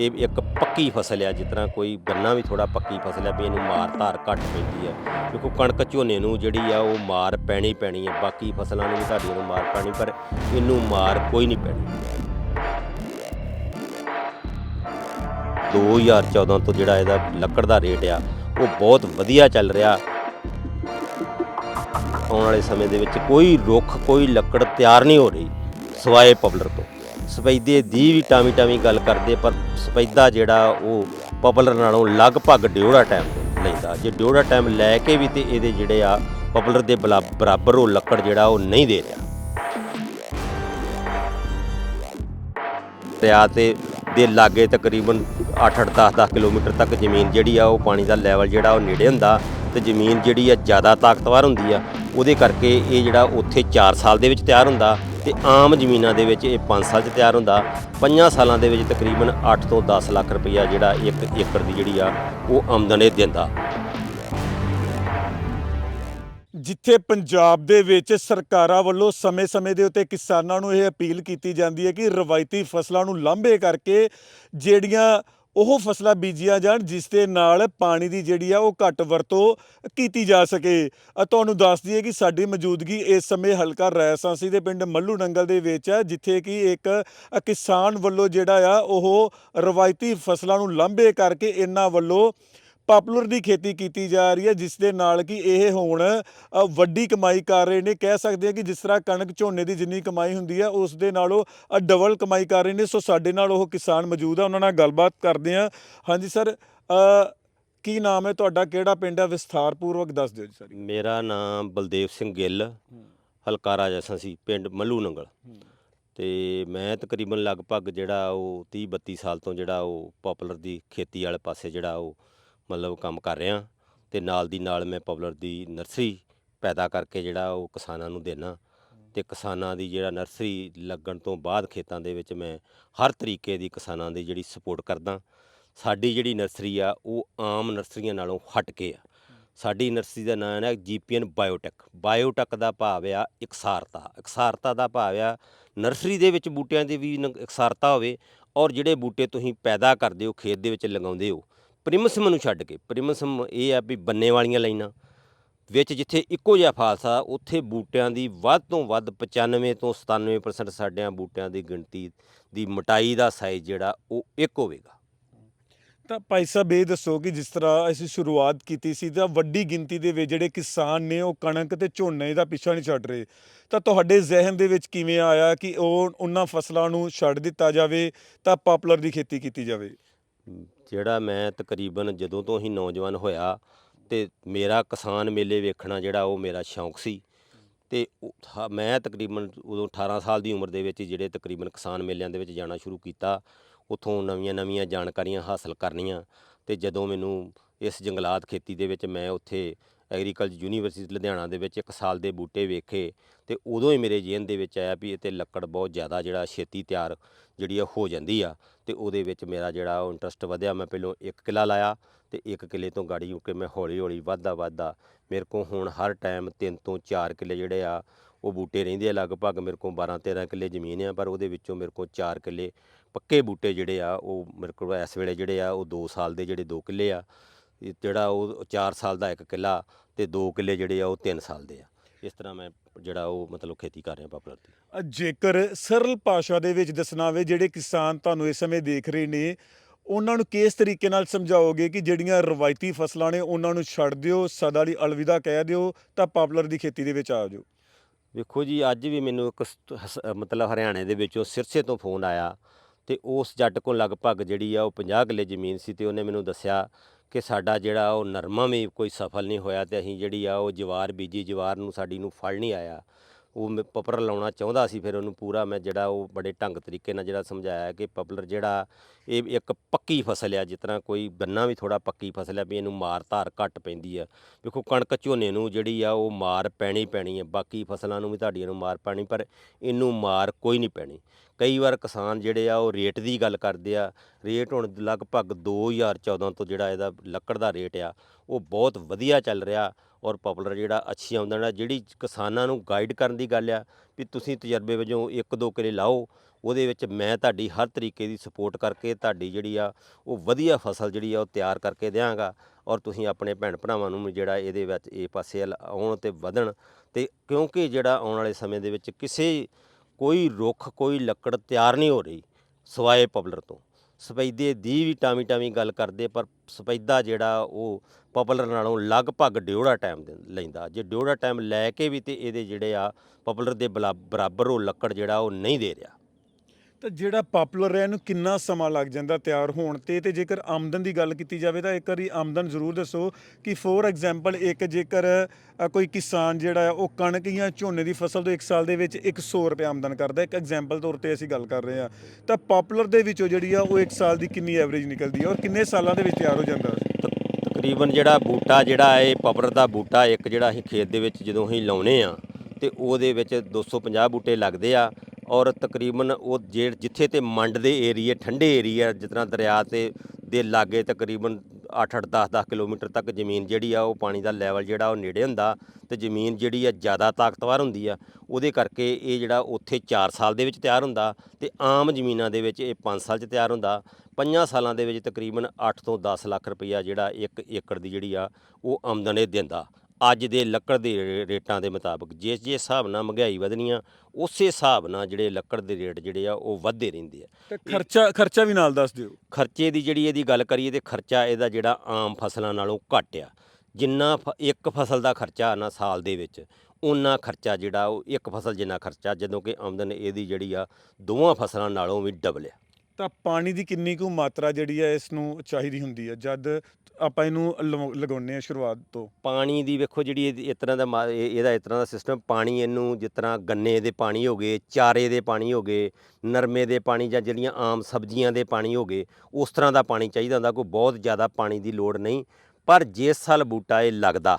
ਇਹ ਇੱਕ ਪੱਕੀ ਫਸਲ ਆ, ਜਿਸ ਤਰ੍ਹਾਂ ਕੋਈ ਗੰਨਾ ਵੀ ਥੋੜਾ ਪੱਕੀ ਫਸਲ ਆ ਵੀ ਇਹਨੂੰ ਮਾਰ ਧਾਰ ਘੱਟ ਪੈਂਦੀ ਆ। ਕਿਉਂਕਿ ਕਣਕ ਝੋਨੇ ਨੂੰ ਜਿਹੜੀ ਆ, ਉਹ ਮਾਰ ਪੈਣੀ ਪੈਣੀ ਆ, ਬਾਕੀ ਫਸਲਾਂ ਨੂੰ ਵੀ ਸਾਡੀਆਂ ਨੂੰ ਮਾਰ ਪੈਣੀ, ਪਰ ਇਹਨੂੰ ਮਾਰ ਕੋਈ ਨਹੀਂ ਪੈਣੀ। 2014 ਤੋਂ ਜਿਹੜਾ ਇਹਦਾ ਲੱਕੜ ਦਾ ਰੇਟ ਆ, ਉਹ ਬਹੁਤ ਵਧੀਆ ਚੱਲ ਰਿਹਾ। ਆਉਣ ਵਾਲੇ ਸਮੇਂ ਦੇ ਵਿੱਚ ਕੋਈ ਰੁੱਖ, ਕੋਈ ਲੱਕੜ ਤਿਆਰ ਨਹੀਂ ਹੋ ਰਹੀ, ਸਵਾਏ ਪਬਲਰ ਤੋਂ। ਸਫੈਦੇ ਦੀ ਵੀ ਟਾਵੀ ਟਾਮੀ ਗੱਲ ਕਰਦੇ, ਪਰ ਸਫੈਦਾ ਜਿਹੜਾ ਉਹ ਪਪਲਰ ਨਾਲੋਂ ਲਗਭਗ ਡਿਓੜਾ ਟਾਈਮ ਲੈਂਦਾ। ਜੇ ਡਿਓੜਾ ਟਾਈਮ ਲੈ ਕੇ ਵੀ ਤੇ ਇਹਦੇ ਜਿਹੜੇ ਆ ਪਪਲਰ ਦੇ ਬਲਾ- ਬਰਾਬਰ ਉਹ ਲੱਕੜ ਜਿਹੜਾ ਉਹ ਨਹੀਂ ਦੇ ਰਿਹਾ। ਦਰਿਆ ਤੇ ਦੇ ਲਾਗੇ ਤਕਰੀਬਨ 8-8 10-10 ਕਿਲੋਮੀਟਰ ਤੱਕ ਜ਼ਮੀਨ ਜਿਹੜੀ ਆ ਉਹ ਪਾਣੀ ਦਾ ਲੈਵਲ ਜਿਹੜਾ ਉਹ ਨੇੜੇ ਹੁੰਦਾ ਤੇ ਜ਼ਮੀਨ ਜਿਹੜੀ ਆ ਜ਼ਿਆਦਾ ਤਾਕਤਵਰ ਹੁੰਦੀ ਆ, ਉਹਦੇ ਕਰਕੇ ਇਹ ਜਿਹੜਾ ਉੱਥੇ 4 ਸਾਲ ਦੇ ਵਿੱਚ ਤਿਆਰ ਹੁੰਦਾ। ਤੇ ਆਮ ਜ਼ਮੀਨਾਂ ਦੇ ਵਿੱਚ ਇਹ 5 ਸਾਲ 'ਚ ਤਿਆਰ ਹੁੰਦਾ। 5 ਸਾਲਾਂ ਦੇ ਵਿੱਚ ਤਕਰੀਬਨ 8 ਤੋਂ 10 ਲੱਖ ਰੁਪਈਆ ਜਿਹੜਾ ਇੱਕ ਏਕੜ ਦੀ ਜਿਹੜੀ ਆ, ਉਹ ਆਮਦਨ ਇਹ ਦਿੰਦਾ। ਜਿੱਥੇ ਪੰਜਾਬ ਦੇ ਵਿੱਚ ਸਰਕਾਰਾਂ ਵੱਲੋਂ ਸਮੇਂ-ਸਮੇਂ ਦੇ ਉੱਤੇ ਕਿਸਾਨਾਂ ਨੂੰ ਇਹ ਅਪੀਲ ਕੀਤੀ ਜਾਂਦੀ ਹੈ ਕਿ ਰਵਾਇਤੀ ਫਸਲਾਂ ਨੂੰ ਲਾਂਭੇ ਕਰਕੇ ਜਿਹੜੀਆਂ ਉਹ ਫਸਲਾਂ ਬੀਜੀਆਂ ਜਾਣ, ਜਿਸ ਦੇ ਨਾਲ ਪਾਣੀ ਦੀ ਜਿਹੜੀ ਆ ਉਹ ਘੱਟ ਵਰਤੋਂ ਕੀਤੀ ਜਾ ਸਕੇ। ਤੁਹਾਨੂੰ ਦੱਸ ਦਈਏ ਕਿ ਸਾਡੀ ਮੌਜੂਦਗੀ ਇਸ ਸਮੇਂ ਹਲਕਾ ਰੈਸਾਂਸੀ ਦੇ ਪਿੰਡ ਮੱਲੂ ਨੰਗਲ ਦੇ ਵਿੱਚ ਹੈ, ਜਿੱਥੇ ਕਿ ਇੱਕ ਕਿਸਾਨ ਵੱਲੋਂ ਜਿਹੜਾ ਆ ਉਹ ਰਵਾਇਤੀ ਫਸਲਾਂ ਨੂੰ ਲਾਂਭੇ ਕਰਕੇ ਇਹਨਾਂ ਵੱਲੋਂ ਪਾਪੂਲਰ ਦੀ ਖੇਤੀ ਕੀਤੀ ਜਾ ਰਹੀ ਹੈ ਜਿਸ ਦੇ ਨਾਲ ਕਿ ਇਹ ਹੁਣ ਵੱਡੀ ਕਮਾਈ ਕਰ ਰਹੇ ਨੇ। ਕਹਿ ਸਕਦੇ ਆ ਕਿ ਜਿਸ ਤਰ੍ਹਾਂ ਕਣਕ ਝੋਨੇ ਦੀ ਜਿੰਨੀ ਕਮਾਈ ਹੁੰਦੀ ਹੈ ਉਸ ਦੇ ਨਾਲੋਂ ਡਬਲ ਕਮਾਈ ਕਰ ਰਹੇ ਨੇ। ਸੋ ਸਾਡੇ ਨਾਲ ਉਹ ਕਿਸਾਨ ਮੌਜੂਦ ਆ ਉਹਨਾਂ ਨਾਲ ਗੱਲਬਾਤ ਕਰਦੇ ਆ ਹਾਂਜੀ ਸਰ ਕੀ ਨਾਮ ਹੈ ਤੁਹਾਡਾ? ਕਿਹੜਾ ਪਿੰਡ ਹੈ? ਵਿਸਥਾਰਪੂਰਵਕ ਦੱਸ ਦਿਓ ਜੀ ਸਰ। ਮੇਰਾ ਨਾਮ ਬਲਦੇਵ ਸਿੰਘ ਗਿੱਲ ਹਲਕਾ ਰਾਜਾ ਸੀ ਪਿੰਡ ਮੱਲੂ ਨੰਗਲ। ਤੇ ਮੈਂ ਤਕਰੀਬਨ ਲਗਭਗ ਜਿਹੜਾ ਉਹ 30 32 ਸਾਲ ਤੋਂ ਜਿਹੜਾ ਉਹ ਪਪੂਲਰ ਦੀ ਖੇਤੀ ਵਾਲੇ ਪਾਸੇ ਜਿਹੜਾ ਉਹ ਮਤਲਬ ਕੰਮ ਕਰ ਰਿਹਾ ਤੇ ਨਾਲ ਦੀ ਨਾਲ ਮੈਂ ਪਬਲਰ ਦੀ ਨਰਸਰੀ ਪੈਦਾ ਕਰਕੇ ਜਿਹੜਾ ਉਹ ਕਿਸਾਨਾਂ ਨੂੰ ਦੇਣਾ ਤੇ ਕਿਸਾਨਾਂ ਦੀ ਜਿਹੜਾ ਨਰਸਰੀ ਲੱਗਣ ਤੋਂ ਬਾਅਦ ਖੇਤਾਂ ਦੇ ਵਿੱਚ ਮੈਂ ਹਰ ਤਰੀਕੇ ਦੀ ਕਿਸਾਨਾਂ ਦੀ ਜਿਹੜੀ ਸਪੋਰਟ ਕਰਦਾ। ਸਾਡੀ ਜਿਹੜੀ ਨਰਸਰੀ ਆ, ਉਹ ਆਮ ਨਰਸਰੀਆਂ ਨਾਲੋਂ ਹਟ ਕੇ ਆ। ਸਾਡੀ ਨਰਸਰੀ ਦਾ ਨਾਮ ਹੈ ਜੀਪੀਐਨ ਬਾਇਓਟੈਕ। ਬਾਇਓਟੈਕ ਦਾ ਭਾਵ ਆ ਇਕਸਾਰਤਾ। ਇਕਸਾਰਤਾ ਦਾ ਭਾਵ ਆ ਨਰਸਰੀ ਦੇ ਵਿੱਚ ਬੂਟਿਆਂ ਦੀ ਵੀ ਨ- ਇਕਸਾਰਤਾ ਹੋਵੇ ਔਰ ਜਿਹੜੇ ਬੂਟੇ ਤੁਸੀਂ ਪੈਦਾ ਕਰਦੇ ਹੋ, ਖੇਤ ਦੇ ਵਿੱਚ ਲਗਾਉਂਦੇ ਹੋ ਪ੍ਰਿਮਸਮ ਨੂੰ ਛੱਡ ਕੇ ਪ੍ਰਿਮਸਮ ਇਹ ਆ ਵੀ ਬੰਨੇ ਵਾਲੀਆਂ ਲਾਈਨਾਂ ਵਿੱਚ ਜਿੱਥੇ ਇੱਕੋ ਜਿਹਾ ਫਾਲਸਾ ਉੱਥੇ ਬੂਟਿਆਂ ਦੀ ਵੱਧ ਤੋਂ ਵੱਧ 95 ਤੋਂ 97% ਸਾਡਿਆਂ ਬੂਟਿਆਂ ਦੀ ਗਿਣਤੀ ਦੀ ਮੋਟਾਈ ਦਾ ਸਾਈਜ਼ ਜਿਹੜਾ ਉਹ ਇੱਕ ਹੋਵੇਗਾ। ਤਾਂ ਭਾਈ ਸਾਹਿਬ ਇਹ ਦੱਸੋ ਕਿ ਜਿਸ ਤਰ੍ਹਾਂ ਅਸੀਂ ਸ਼ੁਰੂਆਤ ਕੀਤੀ ਸੀ ਤਾਂ ਵੱਡੀ ਗਿਣਤੀ ਦੇ ਵਿੱਚ ਜਿਹੜੇ ਕਿਸਾਨ ਨੇ ਉਹ ਕਣਕ ਤੇ ਝੋਨੇ ਦਾ ਪਿੱਛਾ ਨਹੀਂ ਛੱਡ ਰਹੇ। ਤਾਂ ਤੁਹਾਡੇ ਜ਼ਿਹਨ ਦੇ ਵਿੱਚ ਕਿਵੇਂ ਆਇਆ ਕਿ ਉਹ ਉਹਨਾਂ ਫਸਲਾਂ ਨੂੰ ਛੱਡ ਦਿੱਤਾ ਜਾਵੇ ਤਾਂ ਪਾਪੂਲਰ ਦੀ ਖੇਤੀ ਕੀਤੀ ਜਾਵੇ? ਜਿਹੜਾ ਮੈਂ ਤਕਰੀਬਨ ਜਦੋਂ ਤੋਂ ਹੀ ਨੌਜਵਾਨ ਹੋਇਆ ਤੇ ਮੇਰਾ ਕਿਸਾਨ ਮੇਲੇ ਵੇਖਣਾ ਜਿਹੜਾ ਉਹ ਮੇਰਾ ਸ਼ੌਂਕ ਸੀ। ਤੇ ਉਹ ਥਾ- ਮੈਂ ਤਕਰੀਬਨ ਉਦੋਂ 18 ਸਾਲ ਦੀ ਉਮਰ ਦੇ ਵਿੱਚ ਹੀ ਜਿਹੜੇ ਤਕਰੀਬਨ ਕਿਸਾਨ ਮੇਲਿਆਂ ਦੇ ਵਿੱਚ ਜਾਣਾ ਸ਼ੁਰੂ ਕੀਤਾ, ਉੱਥੋਂ ਨਵੀਆਂ-ਨਵੀਆਂ ਜਾਣਕਾਰੀਆਂ ਹਾਸਲ ਕਰਨੀਆਂ ਤੇ ਜਦੋਂ ਮੈਨੂੰ ਇਸ ਜੰਗਲਾਤ ਖੇਤੀ ਦੇ ਵਿੱਚ ਮੈਂ ਉੱਥੇ ਐਗਰੀਕਲਚਰ ਯੂਨੀਵਰਸਿਟੀ ਲੁਧਿਆਣਾ ਦੇ ਵਿੱਚ ਇੱਕ ਸਾਲ ਦੇ ਬੂਟੇ ਵੇਖੇ ਤੇ ਉਦੋਂ ਹੀ ਮੇਰੇ ਜੇਨ ਦੇ ਵਿੱਚ ਆਇਆ ਵੀ ਇਹ ਤੇ ਲੱਕੜ ਬਹੁਤ ਜ਼ਿਆਦਾ ਜਿਹੜਾ ਛੇਤੀ ਤਿਆਰ ਜਿਹੜੀ ਆ ਹੋ ਜਾਂਦੀ ਆ। ਤੇ ਉਹਦੇ ਵਿੱਚ ਮੇਰਾ ਜਿਹੜਾ ਉਹ ਇੰਟਰਸਟ ਵਧਿਆ। ਮੈਂ ਪਹਿਲੋਂ ਇੱਕ ਕਿੱਲਾ ਲਾਇਆ ਤੇ ਇੱਕ ਕਿੱਲੇ ਤੋਂ ਗਾੜੀ ਹੋ ਕੇ ਮੈਂ ਹੌਲੀ ਹੌਲੀ ਵੱਧਦਾ ਵੱਧਦਾ ਮੇਰੇ ਕੋਲ ਹੁਣ ਹਰ ਟਾਈਮ ਤਿੰਨ ਤੋਂ ਚਾਰ ਕਿੱਲੇ ਜਿਹੜੇ ਆ, ਉਹ ਬੂਟੇ ਰਹਿੰਦੇ ਆ ਲਗਭਗ। ਮੇਰੇ ਕੋਲ 12 13 ਕਿੱਲੇ ਜ਼ਮੀਨ ਆ, ਪਰ ਉਹਦੇ ਵਿੱਚੋਂ ਮੇਰੇ ਕੋਲ 4 ਕਿੱਲੇ ਪੱਕੇ ਬੂਟੇ ਜਿਹੜੇ ਆ, ਉਹ ਮੇਰੇ ਕੋਲ ਇਸ ਵੇਲੇ ਜਿਹੜੇ ਆ, ਉਹ 2 ਸਾਲ ਦੇ ਜਿਹੜੇ 2 ਕਿੱਲੇ ਆ। ਜਿਹੜਾ ਉਹ 4 ਸਾਲ ਦਾ ਇੱਕ ਕਿੱਲਾ ਤੇ 2 ਕਿੱਲੇ ਜਿਹੜੇ ਆ, ਉਹ 3 ਸਾਲ ਦੇ ਆ। ਇਸ ਤਰ੍ਹਾਂ ਮੈਂ ਜਿਹੜਾ ਉਹ ਮਤਲਬ ਖੇਤੀ ਕਰ ਰਿਹਾ ਪਾਪੂਲਰ ਦੀ ਜੇਕਰ ਸਰਲ ਭਾਸ਼ਾ ਦੇ ਵਿੱਚ ਦੱਸਣਾ ਹੋਵੇ ਜਿਹੜੇ ਕਿਸਾਨ ਤੁਹਾਨੂੰ ਇਸ ਸਮੇਂ ਦੇਖ ਰਹੇ ਨੇ ਉਹਨਾਂ ਨੂੰ ਕਿਸ ਤਰੀਕੇ ਨਾਲ ਸਮਝਾਓਗੇ ਕਿ ਜਿਹੜੀਆਂ ਰਵਾਇਤੀ ਫਸਲਾਂ ਨੇ ਉਹਨਾਂ ਨੂੰ ਛੱਡ ਦਿਓ ਸਦਾ ਲਈ ਅਲਵਿਦਾ ਕਹਿ ਦਿਓ ਤਾਂ ਪਾਪੂਲਰ ਦੀ ਖੇਤੀ ਦੇ ਵਿੱਚ ਆ ਜਾਓ। ਵੇਖੋ ਜੀ ਅੱਜ ਵੀ ਮੈਨੂੰ ਇੱਕ ਹਸ- ਮਤਲਬ ਹਰਿਆਣੇ ਦੇ ਵਿੱਚੋਂ ਸਿਰਸੇ ਤੋਂ ਫੋਨ ਆਇਆ ਤੇ ਉਸ ਜੱਟ ਕੋਲ ਲਗਭਗ ਜਿਹੜੀ ਆ ਉਹ 50 ਕਿੱਲੇ ਜ਼ਮੀਨ ਸੀ ਤੇ ਉਹਨੇ ਮੈਨੂੰ ਦੱਸਿਆ ਕਿ ਸਾਡਾ ਜਿਹੜਾ ਉਹ ਨਰਮਾ ਵੀ ਕੋਈ ਸਫਲ ਨਹੀਂ ਹੋਇਆ ਤੇ ਅਸੀਂ ਜਿਹੜੀ ਆ ਉਹ ਜਵਾਰ ਬੀਜੀ ਜਵਾਰ ਨੂੰ ਸਾਡੀ ਨੂੰ ਫਲ ਨਹੀਂ ਆਇਆ। ਉਹ ਮੈਂ ਪਪਰ ਲਾਉਣਾ ਚਾਹੁੰਦਾ ਸੀ, ਫਿਰ ਉਹਨੂੰ ਪੂਰਾ ਮੈਂ ਜਿਹੜਾ ਉਹ ਬੜੇ ਢੰਗ ਤਰੀਕੇ ਨਾਲ ਜਿਹੜਾ ਸਮਝਾਇਆ ਕਿ ਪਪਲਰ ਜਿਹੜਾ ਇਹ ਇੱਕ ਪੱਕੀ ਫਸਲ ਆ, ਜਿਸ ਤਰ੍ਹਾਂ ਕੋਈ ਗੰਨਾ ਵੀ ਥੋੜਾ ਪੱਕੀ ਫਸਲ ਆ ਵੀ ਇਹਨੂੰ ਮਾਰ ਧਾਰ ਘੱਟ ਪੈਂਦੀ ਆ। ਵੇਖੋ ਕਣਕ ਝੋਨੇ ਨੂੰ ਜਿਹੜੀ ਆ ਉਹ ਮਾਰ ਪੈਣੀ ਪੈਣੀ ਹੈ ਬਾਕੀ ਫਸਲਾਂ ਨੂੰ ਵੀ ਤੁਹਾਡੀਆਂ ਨੂੰ ਮਾਰ ਪੈਣੀ, ਪਰ ਇਹਨੂੰ ਮਾਰ ਕੋਈ ਨਹੀਂ ਪੈਣੀ। ਕਈ ਵਾਰ ਕਿਸਾਨ ਜਿਹੜੇ ਆ ਉਹ ਰੇਟ ਦੀ ਗੱਲ ਕਰਦੇ ਆ, ਰੇਟ ਹੁਣ ਲਗਭਗ 2014 ਤੋਂ ਜਿਹੜਾ ਇਹਦਾ ਲੱਕੜ ਦਾ ਰੇਟ ਆ, ਉਹ ਬਹੁਤ ਵਧੀਆ ਚੱਲ ਰਿਹਾ। ਔਰ ਪਪੂਲਰ ਜਿਹੜਾ ਅੱਛੀ ਆਮਦਨ ਆ ਜਿਹੜੀ ਕਿਸਾਨਾਂ ਨੂੰ ਗਾਈਡ ਕਰਨ ਦੀ ਗੱਲ ਆ, ਵੀ ਤੁਸੀਂ ਤਜਰਬੇ ਵਜੋਂ ਇੱਕ ਦੋ ਕਿਲੇ ਲਾਓ, ਉਹਦੇ ਵਿੱਚ ਮੈਂ ਤੁਹਾਡੀ ਹਰ ਤਰੀਕੇ ਦੀ ਸਪੋਰਟ ਕਰਕੇ ਤੁਹਾਡੀ ਜਿਹੜੀ ਆ, ਉਹ ਵਧੀਆ ਫਸਲ ਜਿਹੜੀ ਆ, ਉਹ ਤਿਆਰ ਕਰਕੇ ਦਿਆਂਗਾ। ਔਰ ਤੁਸੀਂ ਆਪਣੇ ਭੈਣ ਭਰਾਵਾਂ ਨੂੰ ਵੀ ਜਿਹੜਾ ਇਹਦੇ ਵਿੱਚ ਇਹ ਪਾਸੇ ਵੱਲ ਆਉਣ ਤੇ ਵਧਣ ਤੇ ਕਿਉਂਕਿ ਜਿਹੜਾ ਆਉਣ ਵਾਲੇ ਸਮੇਂ ਦੇ ਵਿੱਚ ਕਿਸੇ ਕੋਈ ਰੁੱਖ, ਕੋਈ ਲੱਕੜ ਤਿਆਰ ਨਹੀਂ ਹੋ ਰਹੀ ਸਵਾਏ ਪਬਲਰ ਤੋਂ। ਸਪੈਦੇ ਦੀ ਵੀ ਟਾਮੀ ਟਾਮੀ ਗੱਲ ਕਰਦੇ, ਪਰ ਸਪੈਦਾ ਜਿਹੜਾ ਉਹ ਪਪੂਲਰ ਨਾਲੋਂ ਲਗਭਗ ਡਿਓੜਾ ਟਾਈਮ ਲੈਂਦਾ। ਜੇ ਡਿਓੜਾ ਟਾਈਮ ਲੈ ਕੇ ਵੀ ਤੇ ਇਹਦੇ ਜਿਹੜੇ ਆ ਪਪੂਲਰ ਦੇ ਬਲਾ- ਬਰਾਬਰ ਉਹ ਲੱਕੜ ਜਿਹੜਾ ਉਹ ਨਹੀਂ ਦੇ ਰਿਹਾ। ਤਾਂ ਜਿਹੜਾ ਪਪੂਲਰ ਹੈ ਇਹਨੂੰ ਕਿੰਨਾ ਸਮਾਂ ਲੱਗ ਜਾਂਦਾ ਤਿਆਰ ਹੋਣ ਤੇ? ਤੇ ਜੇਕਰ ਆਮਦਨ ਦੀ ਗੱਲ ਕੀਤੀ ਜਾਵੇ ਤਾਂ ਇੱਕ ਵਾਰੀ ਆਮਦਨ ਜ਼ਰੂਰ ਦੱਸੋ ਕਿ ਫੋਰ ਐਗਜ਼ਾਮਪਲ ਇੱਕ ਜੇਕਰ ਕੋਈ ਕਿਸਾਨ ਜਿਹੜਾ ਹੈ ਉਹ ਕਣਕ ਜਾਂ ਝੋਨੇ ਦੀ ਫਸਲ ਤੋਂ ਇੱਕ ਸਾਲ ਦੇ ਵਿੱਚ 100 ਰੁਪਏ ਆਮਦਨ ਕਰਦਾ। ਇੱਕ ਐਗਜ਼ਾਮਪਲ ਤੌਰ ਤੇ ਅਸੀਂ ਗੱਲ ਕਰ ਰਹੇ ਹਾਂ। ਤਾਂ ਪਪੂਲਰ ਦੇ ਵਿੱਚੋਂ ਜਿਹੜੀ ਆ ਉਹ ਇੱਕ ਸਾਲ ਦੀ ਕਿੰਨੀ ਐਵਰੇਜ ਨਿਕਲਦੀ ਹੈ ਔਰ ਕਿੰਨੇ ਸਾਲਾਂ ਦੇ ਵਿੱਚ ਤਿਆਰ ਹੋ ਜਾਂਦਾ? ਤਕ- ਤਕਰੀਬਨ ਜਿਹੜਾ ਬੂਟਾ ਜਿਹੜਾ ਇਹ ਪਪਰ ਦਾ ਬੂਟਾ ਇੱਕ ਜਿਹੜਾ ਅਸੀਂ ਖੇਤ ਦੇ ਵਿੱਚ ਜਦੋਂ ਅਸੀਂ ਲਾਉਨੇ ਆ, ਤੇ ਉਹਦੇ ਵਿੱਚ 250 ਬੂਟੇ ਲੱਗਦੇ ਆ ਔਰ ਤਕਰੀਬਨ ਉਹ ਜੇ, ਜਿੱਥੇ ਤੇ ਮੰਡ ਦੇ ਏਰੀਏ, ਠੰਡੇ ਏਰੀਆ ਜਿਸ ਤਰ੍ਹਾਂ ਦਰਿਆ ਤੇ ਦੇ ਲਾਗੇ ਤਕਰੀਬਨ 8-8 10-10 ਕਿਲੋਮੀਟਰ ਤੱਕ ਜ਼ਮੀਨ ਜਿਹੜੀ ਆ, ਉਹ ਪਾਣੀ ਦਾ ਲੈਵਲ ਜਿਹੜਾ, ਉਹ ਨੇੜੇ ਹੁੰਦਾ ਤੇ ਜ਼ਮੀਨ ਜਿਹੜੀ ਆ, ਜ਼ਿਆਦਾ ਤਾਕਤਵਰ ਹੁੰਦੀ ਆ, ਉਹਦੇ ਕਰਕੇ ਇਹ ਜਿਹੜਾ ਉੱਥੇ 4 ਸਾਲ ਦੇ ਵਿੱਚ ਤਿਆਰ ਹੁੰਦਾ ਤੇ ਆਮ ਜ਼ਮੀਨਾਂ ਦੇ ਵਿੱਚ ਇਹ 5 ਸਾਲ 'ਚ ਤਿਆਰ ਹੁੰਦਾ। ਪੰਜਾਂ ਸਾਲਾਂ ਦੇ ਵਿੱਚ ਤਕਰੀਬਨ 8 ਤੋਂ 10 ਲੱਖ ਰੁਪਈਆ ਜਿਹੜਾ ਇੱਕ ਏਕੜ ਦੀ ਜਿਹੜੀ ਆ, ਉਹ ਆਮਦਨ ਇਹ ਦਿੰਦਾ। ਅੱਜ ਦੇ ਲੱਕੜ ਦੇ ਰੇਟਾਂ ਦੇ ਮੁਤਾਬਕ ਜਿਸ ਜਿਸ ਹਿਸਾਬ ਨਾਲ ਮਹਿੰਗਾਈ ਵਧਣੀ ਆ ਉਸੇ ਹਿਸਾਬ ਨਾਲ ਜਿਹੜੇ ਲੱਕੜ ਦੇ ਰੇਟ ਜਿਹੜੇ ਆ ਉਹ ਵੱਧਦੇ ਰਹਿੰਦੇ ਆ। ਤੇ ਖਰਚਾ ਖਰਚਾ ਵੀ ਨਾਲ ਦੱਸ ਦਿਓ। ਖਰਚੇ ਦੀ ਜਿਹੜੀ ਇਹਦੀ ਗੱਲ ਕਰੀਏ ਤੇ ਖਰਚਾ ਇਹਦਾ ਜਿਹੜਾ ਆਮ ਫਸਲਾਂ ਨਾਲੋਂ ਘੱਟ ਆ। ਜਿੰਨਾ ਇੱਕ ਫਸਲ ਦਾ ਖਰਚਾ ਨਾ ਸਾਲ ਦੇ ਵਿੱਚ ਉਨਾ ਖਰਚਾ ਜਿਹੜਾ ਉਹ ਇੱਕ ਫਸਲ ਜਿੰਨਾ ਖਰਚਾ ਜਦੋਂ ਕਿ ਆਮਦਨ ਇਹਦੀ ਜਿਹੜੀ ਆ ਦੋਵਾਂ ਫਸਲਾਂ ਨਾਲੋਂ ਵੀ ਡਬਲ ਆ। ਤਾਂ ਪਾਣੀ ਦੀ ਕਿੰਨੀ ਕੁ ਮਾਤਰਾ ਜਿਹੜੀ ਹੈ ਇਸ ਨੂੰ ਚਾਹੀਦੀ ਹੁੰਦੀ ਹੈ? ਜਦ ਆਪਾਂ ਇਹਨੂੰ ਲਵਾ- ਲਗਾਉਂਦੇ ਆ ਸ਼ੁਰੂਆਤ ਤੋਂ। ਪਾਣੀ ਦੀ ਵੇਖੋ ਜਿਹੜੀ ਇਹਦੀ ਇਸ ਤਰ੍ਹਾਂ ਦਾ ਮਾ- ਇਹ- ਇਹਦਾ ਇਸ ਤਰ੍ਹਾਂ ਦਾ ਸਿਸਟਮ ਪਾਣੀ ਇਹਨੂੰ ਜਿਸ ਤਰ੍ਹਾਂ ਗੰਨੇ ਦੇ ਪਾਣੀ ਹੋ ਗਏ, ਚਾਰੇ ਦੇ ਪਾਣੀ ਹੋ ਗਏ, ਨਰਮੇ ਦੇ ਪਾਣੀ ਜਾਂ ਜਿਹੜੀਆਂ ਆਮ ਸਬਜ਼ੀਆਂ ਦੇ ਪਾਣੀ ਹੋ ਗਏ, ਉਸ ਤਰ੍ਹਾਂ ਦਾ ਪਾਣੀ ਚਾਹੀਦਾ ਹੁੰਦਾ, ਕੋਈ ਬਹੁਤ ਜ਼ਿਆਦਾ ਪਾਣੀ ਦੀ ਲੋੜ ਨਹੀਂ। ਪਰ ਜਿਸ ਸਾਲ ਬੂਟਾ ਇਹ ਲੱਗਦਾ,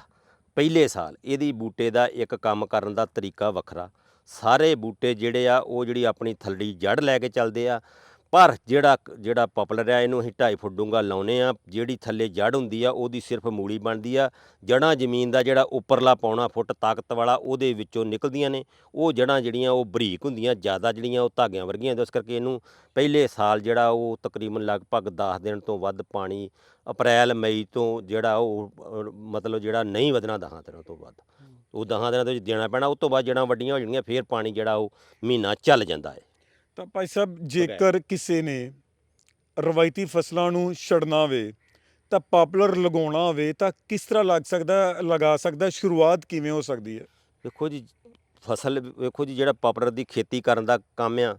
ਪਹਿਲੇ ਸਾਲ ਇਹਦੀ ਬੂਟੇ ਦਾ ਇੱਕ ਕੰਮ ਕਰਨ ਦਾ ਤਰੀਕਾ ਵੱਖਰਾ। ਸਾਰੇ ਬੂਟੇ ਜਿਹੜੇ ਆ, ਉਹ ਜਿਹੜੀ ਆਪਣੀ ਥੱਲੜੀ ਜੜ ਲੈ ਕੇ ਚੱਲਦੇ ਆ ਪਰ ਜਿਹੜਾ ਜਿਹੜਾ ਪਪੂਲਰ ਆ, ਇਹਨੂੰ ਅਸੀਂ 2.5 ਫੁੱਟ ਡੂੰਘਾ ਲਾਉਨੇ ਆ, ਜਿਹੜੀ ਥੱਲੇ ਜੜ ਹੁੰਦੀ ਆ, ਉਹਦੀ ਸਿਰਫ ਮੂਲੀ ਬਣਦੀ ਆ। ਜੜਾਂ ਜ਼ਮੀਨ ਦਾ ਜਿਹੜਾ ਉੱਪਰਲਾ ਪੌਣਾ ਫੁੱਟ ਤਾਕਤ ਵਾਲਾ, ਉਹਦੇ ਵਿੱਚੋਂ ਨਿਕਲਦੀਆਂ ਨੇ। ਉਹ ਜੜਾਂ ਜਿਹੜੀਆਂ, ਉਹ ਬਰੀਕ ਹੁੰਦੀਆਂ, ਜ਼ਿਆਦਾ ਜਿਹੜੀਆਂ, ਉਹ ਧਾਗਿਆਂ ਵਰਗੀਆਂ। ਹੁੰਦੀਆਂ ਇਸ ਕਰਕੇ ਇਹਨੂੰ ਪਹਿਲੇ ਸਾਲ ਜਿਹੜਾ, ਉਹ ਤਕਰੀਬਨ ਲਗਭਗ 10 ਦਿਨ ਤੋਂ ਵੱਧ ਪਾਣੀ, ਅਪ੍ਰੈਲ, ਮਈ ਤੋਂ ਜਿਹੜਾ ਉਹ ਮਤਲਬ ਜਿਹੜਾ ਨਹੀਂ ਵਧਣਾ 10 ਦਿਨਾਂ ਤੋਂ ਵੱਧ। ਉਹ 10 ਦਿਨਾਂ ਦੇ ਵਿੱਚ ਦੇਣਾ ਪੈਣਾ, ਉਸ ਤੋਂ ਬਾਅਦ ਜੜਾਂ ਵੱਡੀਆਂ ਹੋ ਜਾਣਗੀਆਂ, ਫਿਰ ਪਾਣੀ ਜਿਹੜਾ ਉਹ ਮਹੀਨਾ ਚੱਲ ਜਾਂਦਾ ਹੈ ਤਾਂ ਭਾਈ ਸਾਹਿਬ ਜੇਕਰ ਕਿਸੇ ਨੇ ਰਵਾਇਤੀ ਫਸਲਾਂ ਨੂੰ ਛੱਡਣਾ ਹੋਵੇ ਤਾਂ ਪਪੂਲਰ ਲਗਾਉਣਾ ਹੋਵੇ ਤਾਂ ਕਿਸ ਤਰ੍ਹਾਂ ਲੱਗ ਸਕਦਾ ਲਗਾ ਸਕਦਾ ਸ਼ੁਰੂਆਤ ਕਿਵੇਂ ਹੋ ਸਕਦੀ ਹੈ? ਵੇਖੋ ਜੀ ਫਸਲ ਵੇਖੋ ਜੀ ਜਿਹੜਾ ਪਾਪਲਰ ਦੀ ਖੇਤੀ ਕਰਨ ਦਾ ਕੰਮ ਆ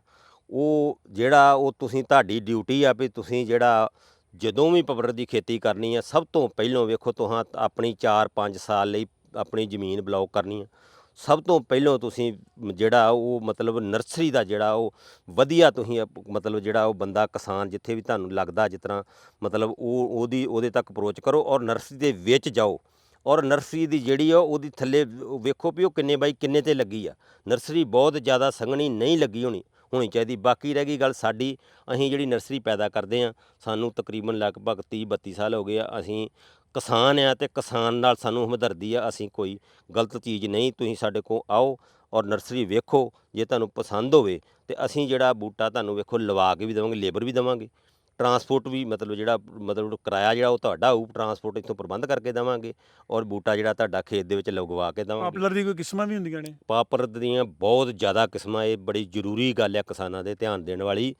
ਉਹ ਜਿਹੜਾ ਉਹ ਤੁਸੀਂ ਤੁਹਾਡੀ ਡਿਊਟੀ ਆ ਵੀ ਤੁਸੀਂ ਜਿਹੜਾ ਜਦੋਂ ਵੀ ਪਾਪਲਰ ਦੀ ਖੇਤੀ ਕਰਨੀ ਆ ਸਭ ਤੋਂ ਪਹਿਲਾਂ ਵੇਖੋ ਤੁਹਾਂ ਆਪਣੀ 4-5 ਸਾਲ ਲਈ ਆਪਣੀ ਜ਼ਮੀਨ ਬਲੌਕ ਕਰਨੀ ਆ। ਸਭ ਤੋਂ ਪਹਿਲਾਂ ਤੁਸੀਂ ਜਿਹੜਾ ਉਹ ਮਤਲਬ ਨਰਸਰੀ ਦਾ ਜਿਹੜਾ ਉਹ ਵਧੀਆ ਤੁਸੀਂ ਅਪ- ਮਤਲਬ ਜਿਹੜਾ ਉਹ ਬੰਦਾ ਕਿਸਾਨ ਜਿੱਥੇ ਵੀ ਤੁਹਾਨੂੰ ਲੱਗਦਾ ਜਿਸ ਤਰ੍ਹਾਂ ਮਤਲਬ ਉਹ, ਉਹਦੀ, ਉਹਦੇ ਤੱਕ ਅਪਰੋਚ ਕਰੋ ਔਰ ਨਰਸਰੀ ਦੇ ਵਿੱਚ ਜਾਓ। ਔਰ ਨਰਸਰੀ ਦੀ ਜਿਹੜੀ ਆ, ਉਹਦੀ ਥੱਲੇ ਵ- ਵੇਖੋ ਵੀ ਉਹ ਕਿੰਨੇ ਬਾਈ ਕਿੰਨੇ ਤੇ ਲੱਗੀ ਆ। ਨਰਸਰੀ ਬਹੁਤ ਜ਼ਿਆਦਾ ਸੰਘਣੀ ਨਹੀਂ ਲੱਗੀ ਹੋਣੀ ਹੋਣੀ ਚਾਹੀਦੀ। ਬਾਕੀ ਰਹਿ ਗਈ ਗੱਲ ਸਾਡੀ, ਅਸੀਂ ਜਿਹੜੀ ਨਰਸਰੀ ਪੈਦਾ ਕਰਦੇ ਆ, ਸਾਨੂੰ ਤਕਰੀਬਨ ਲਗਭਗ 30 32 ਸਾਲ ਹੋ ਗਏ ਆ, ਅਸੀਂ ਕਿਸਾਨ ਆ ਤੇ ਕਿਸਾਨ ਨਾਲ ਸਾਨੂੰ ਹਮਦਰਦੀ ਆ ਅਸੀਂ ਕੋਈ ਗਲਤ ਚੀਜ਼ ਨਹੀਂ ਤੁਸੀਂ ਸਾਡੇ ਕੋਲ ਆਓ ਔਰ ਨਰਸਰੀ ਵੇਖੋ ਜੇ ਤੁਹਾਨੂੰ ਪਸੰਦ ਹੋਵੇ ਤੇ ਅਸੀਂ ਜਿਹੜਾ ਬੂਟਾ ਤੁਹਾਨੂੰ ਵੇਖੋ ਲਵਾ ਕੇ ਵੀ ਦੇਵਾਂਗੇ ਲੇਬਰ ਵੀ ਦੇਵਾਂਗੇ। ਟਰਾਂਸਪੋਰਟ ਵੀ ਮਤਲਬ ਜਿਹੜਾ ਮਤਲਬ ਕਿਰਾਇਆ ਜਿਹੜਾ ਉਹ ਤੁਹਾਡਾ ਹੋਊ ਟਰਾਂਸਪੋਰਟ ਇੱਥੋਂ ਪ੍ਰਬੰਧ ਕਰਕੇ ਦੇਵਾਂਗੇ ਔਰ ਬੂਟਾ ਜਿਹੜਾ ਤੁਹਾਡਾ ਖੇਤ ਦੇ ਵਿੱਚ ਲਗਵਾ ਕੇ ਦੇਵਾਂਗੇ। ਪਪੂਲਰ ਦੀ ਕੋਈ ਕਿਸਮਾਂ ਵੀ ਹੁੰਦੀਆਂ ਨੇ? ਪਾਪਰ ਦੀਆਂ ਬਹੁਤ ਜ਼ਿਆਦਾ ਕਿਸਮਾਂ ਇਹ ਬੜੀ ਜ਼ਰੂਰੀ ਗੱਲ ਹੈ ਕਿਸਾਨਾਂ ਦੇ ਧਿਆਨ ਦੇਣ ਵਾਲੀ।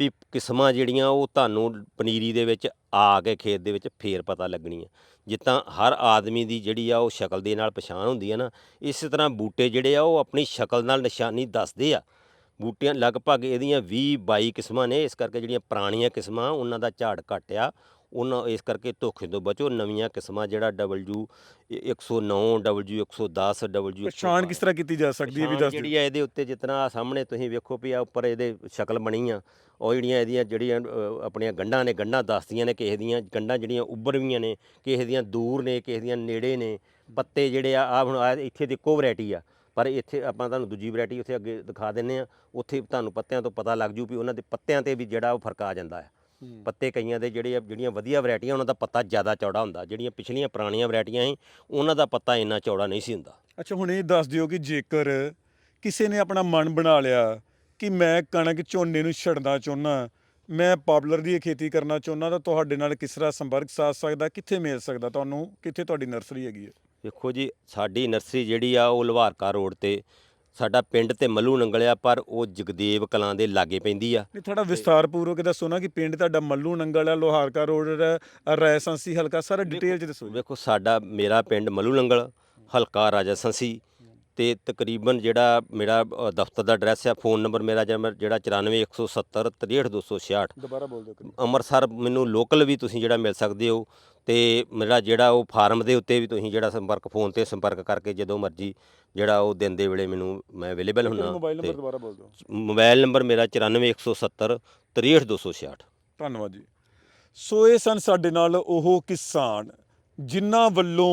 ਵੀ ਕਿਸਮਾਂ ਜਿਹੜੀਆਂ ਉਹ ਤੁਹਾਨੂੰ ਪਨੀਰੀ ਦੇ ਵਿੱਚ ਆ ਕੇ ਖੇਤ ਦੇ ਵਿੱਚ ਫੇਰ ਪਤਾ ਲੱਗਣੀਆਂ। ਜਿੱਦਾਂ ਹਰ ਆਦਮੀ ਦੀ ਜਿਹੜੀ ਆ ਉਹ ਸ਼ਕਲ ਦੇ ਨਾਲ ਪਛਾਣ ਹੁੰਦੀ ਆ ਨਾ, ਇਸੇ ਤਰ੍ਹਾਂ ਬੂਟੇ ਜਿਹੜੇ ਆ ਉਹ ਆਪਣੀ ਸ਼ਕਲ ਨਾਲ ਨਿਸ਼ਾਨੀ ਦੱਸਦੇ ਆ। ਬੂਟਿਆਂ ਲਗਭਗ ਇਹਦੀਆਂ 20 22 ਕਿਸਮਾਂ ਨੇ, ਇਸ ਕਰਕੇ ਜਿਹੜੀਆਂ ਪੁਰਾਣੀਆਂ ਕਿਸਮਾਂ ਉਹਨਾਂ ਦਾ ਝਾੜ ਘੱਟ ਆ। ਉਹਨਾਂ ਇਸ ਕਰਕੇ ਧੋਖੇ ਤੋਂ ਬਚੋ। ਨਵੀਆਂ ਕਿਸਮਾਂ ਜਿਹੜਾ ਡਬਲਯੂ 109 ਡਬਲਯੂ 110 ਡਬਲਯੂ ਪਛਾਣ ਕਿਸ ਤਰ੍ਹਾਂ ਕੀਤੀ ਜਾ ਸਕਦੀ ਹੈ ਵੀ ਦੱਸ ਜਿਹੜੀ ਆ ਇਹਦੇ ਉੱਤੇ ਜਿਤਨਾ ਸਾਹਮਣੇ ਤੁਸੀਂ ਵੇਖੋ ਵੀ ਆ ਉੱਪਰ ਇਹਦੇ ਸ਼ਕਲ ਬਣੀ ਆ ਉਹ ਜਿਹੜੀਆਂ ਇਹਦੀਆਂ ਜਿਹੜੀਆਂ ਆਪਣੀਆਂ ਗੰਢਾਂ ਨੇ ਗੰਢਾਂ ਦੱਸਦੀਆਂ ਨੇ ਕਿਸੇ ਦੀਆਂ ਗੰਢਾਂ ਜਿਹੜੀਆਂ ਉੱਭਰਵੀਆਂ ਨੇ ਕਿਸੇ ਦੀਆਂ ਦੂਰ ਨੇ ਕਿਸੇ ਦੀਆਂ ਨੇੜੇ ਨੇ ਪੱਤੇ ਜਿਹੜੇ ਆ ਆ ਹੁਣ ਇੱਥੇ ਦੀ ਇੱਕੋ ਵੈਰਾਈਟੀ ਆ। ਪਰ ਇੱਥੇ ਆਪਾਂ ਤੁਹਾਨੂੰ ਦੂਜੀ ਵੈਰਾਈਟੀ ਉੱਥੇ ਅੱਗੇ ਦਿਖਾ ਦਿੰਨੇ ਆ ਉੱਥੇ ਤੁਹਾਨੂੰ ਪੱਤਿਆਂ ਤੋਂ ਪਤਾ ਲੱਗ ਜੂ ਵੀ ਉਹਨਾਂ ਦੇ ਪੱਤਿਆਂ ਤੇ ਵੀ ਜਿਹੜਾ ਉਹ ਫ਼ਰਕ ਆ ਜਾਂਦਾ ਹੈ। ਪੱਤੇ ਕਈਆਂ ਦੇ ਜਿਹੜੇ ਆ- ਜਿਹੜੀਆਂ ਵਧੀਆ ਵੈਰਾਈਟੀਆਂ ਉਹਨਾਂ ਦਾ ਪੱਤਾ ਜ਼ਿਆਦਾ ਚੌੜਾ ਹੁੰਦਾ। ਜਿਹੜੀਆਂ ਪਿਛਲੀਆਂ ਪੁਰਾਣੀਆਂ ਵੈਰਾਈਟੀਆਂ ਸੀ ਉਹਨਾਂ ਦਾ ਪੱਤਾ ਇੰਨਾ ਚੌੜਾ ਨਹੀਂ ਸੀ ਹੁੰਦਾ। ਅੱਛਾ ਹੁਣ ਇਹ ਦੱਸ ਦਿਓ ਕਿ ਜੇਕਰ ਕਿਸੇ ਨੇ ਆਪਣਾ ਮਨ ਬਣਾ ਲਿਆ ਕਿ ਮੈਂ ਕਣਕ ਝੋਨੇ ਨੂੰ ਛੱਡਣਾ ਚਾਹੁੰਦਾ ਮੈਂ ਪਾਪੂਲਰ ਦੀ ਖੇਤੀ ਕਰਨਾ ਚਾਹੁੰਦਾ ਤਾਂ ਤੁਹਾਡੇ ਨਾਲ ਕਿਸ ਤਰ੍ਹਾਂ ਸੰਪਰਕ ਸਾਧ ਸਕਦਾ ਕਿੱਥੇ ਮਿਲ ਸਕਦਾ ਤੁਹਾਨੂੰ ਕਿੱਥੇ ਤੁਹਾਡੀ ਨਰਸਰੀ ਹੈਗੀ ਹੈ? ਵੇਖੋ ਜੀ ਸਾਡੀ ਨਰਸਰੀ ਜਿਹੜੀ ਆ ਉਹ ਲੁਹਾਰਕਾ ਰੋਡ ਤੇ ਸਾਡਾ ਪਿੰਡ ਤੇ ਮੱਲੂ ਨੰਗਲਿਆ ਪਰ ਉਹ ਜਗਦੇਵ ਕਲਾਂ ਦੇ ਲਾਗੇ ਪੈਂਦੀ ਆ। ਨਹੀਂ ਥੋੜਾ ਵਿਸਤਾਰਪੂਰਵਕ ਦੱਸੋ ਨਾ ਕਿ ਪਿੰਡ ਤੁਹਾਡਾ ਮੱਲੂ ਨੰਗਲ ਹੈ ਲੋਹਾਰਕਾ ਰੋਡ ਰੈਸੰਸੀ ਹਲਕਾ ਸਾਰਾ ਡਿਟੇਲ ਚ ਦੱਸੋ। ਵੇਖੋ ਸਾਡਾ ਮੇਰਾ ਪਿੰਡ ਮੱਲੂ ਨੰਗਲ ਹਲਕਾ ਰਾਜਾ ਸੰਸੀ ਤੇ ਤਕਰੀਬਨ ਜਿਹੜਾ ਮੇਰਾ ਦਫ਼ਤਰ ਦਾ ਐਡਰੈਸ ਆ ਫੋਨ ਨੰਬਰ ਮੇਰਾ ਜਿਹੜਾ ਜਿਹੜਾ 94170 63266 ਦੁਬਾਰਾ ਬੋਲ ਦਿਓ ਅੰਮ੍ਰਿਤਸਰ ਮੈਨੂੰ ਲੋਕਲ ਵੀ ਤੁਸੀਂ ਜਿਹੜਾ ਮਿਲ ਸਕਦੇ ਹੋ। ਤੇ ਮੇਰਾ ਜਿਹੜਾ ਉਹ ਫਾਰਮ ਦੇ ਉੱਤੇ ਵੀ ਤੁਸੀਂ ਜਿਹੜਾ ਸੰਪਰਕ ਫੋਨ ਤੇ ਸੰਪਰਕ ਕਰਕੇ ਜਦੋਂ ਮਰਜ਼ੀ ਜਿਹੜਾ ਉਹ ਦਿਨ ਦੇ ਵੇਲੇ ਮੈਨੂੰ ਮੈਂ ਅਵੇਲੇਬਲ ਹੁੰਨਾ ਮੋਬਾਈਲ ਨੰਬਰ ਦੁਬਾਰਾ ਬੋਲ ਦਿਓ। ਮੋਬਾਈਲ ਨੰਬਰ ਮੇਰਾ 94170 63266 ਧੰਨਵਾਦ ਜੀ। ਸੋ ਇਹ ਸਨ ਸਾਡੇ ਨਾਲ ਉਹ ਕਿਸਾਨ ਜਿਨ੍ਹਾਂ ਵੱਲੋਂ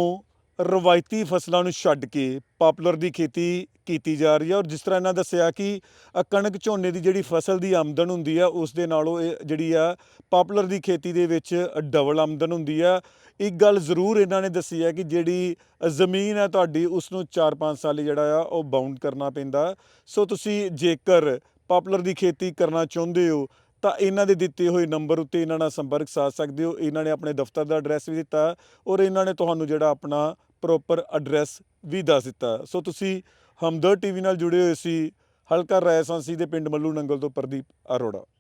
ਰਵਾਇਤੀ ਫਸਲਾਂ ਨੂੰ ਛੱਡ ਕੇ ਪਾਪੂਲਰ ਦੀ ਖੇਤੀ ਕੀਤੀ ਜਾ ਰਹੀ ਹੈ ਔਰ ਜਿਸ ਤਰ੍ਹਾਂ ਇਹਨਾਂ ਦੱਸਿਆ ਕਿ ਅ, ਕਣਕ ਝੋਨੇ ਦੀ ਜਿਹੜੀ ਫਸਲ ਦੀ ਆਮਦਨ ਹੁੰਦੀ ਆ ਉਸ ਦੇ ਨਾਲੋਂ ਇਹ ਜਿਹੜੀ ਆ ਪਾਪੂਲਰ ਦੀ ਖੇਤੀ ਦੇ ਵਿੱਚ ਡਬਲ ਆਮਦਨ ਹੁੰਦੀ ਆ। ਇੱਕ ਗੱਲ ਜ਼ਰੂਰ ਇਹਨਾਂ ਨੇ ਦੱਸੀ ਹੈ ਕਿ ਜਿਹੜੀ ਅ, ਜ਼ਮੀਨ ਹੈ ਤੁਹਾਡੀ ਉਸ ਨੂੰ 4-5 ਸਾਲ ਲਈ ਜਿਹੜਾ ਆ ਉਹ ਬਾਉਂਡ ਕਰਨਾ ਪੈਂਦਾ। ਸੋ ਤੁਸੀਂ ਜੇਕਰ ਪਾਪੂਲਰ ਦੀ ਖੇਤੀ ਕਰਨਾ ਚਾਹੁੰਦੇ ਹੋ ਤਾਂ ਇਹਨਾਂ ਦੇ ਦਿੱਤੇ ਹੋਏ ਨੰਬਰ ਉੱਤੇ ਇਹਨਾਂ ਨਾਲ ਸੰਪਰਕ ਸਾਧ ਸਕਦੇ ਹੋ। ਇਹਨਾਂ ਨੇ ਆਪਣੇ ਦਫ਼ਤਰ ਦਾ ਐਡਰੈਸ ਵੀ ਦਿੱਤਾ ਔਰ ਇਹਨਾਂ ਨੇ ਤੁਹਾਨੂੰ ਜਿਹੜਾ ਆਪਣਾ ਪ੍ਰੋਪਰ ਐਡਰੈਸ ਵੀ ਦੱਸ ਦਿੱਤਾ। ਸੋ ਤੁਸੀਂ ਹਮਦਰ ਟੀਵੀ ਨਾਲ ਜੁੜੇ ਹੋਏ ਸੀ, ਹਲਕਾ ਰਾਇਸਾਂਸੀ ਦੇ ਪਿੰਡ ਮੱਲੂ ਨੰਗਲ ਤੋਂ ਪ੍ਰਦੀਪ ਅਰੋੜਾ।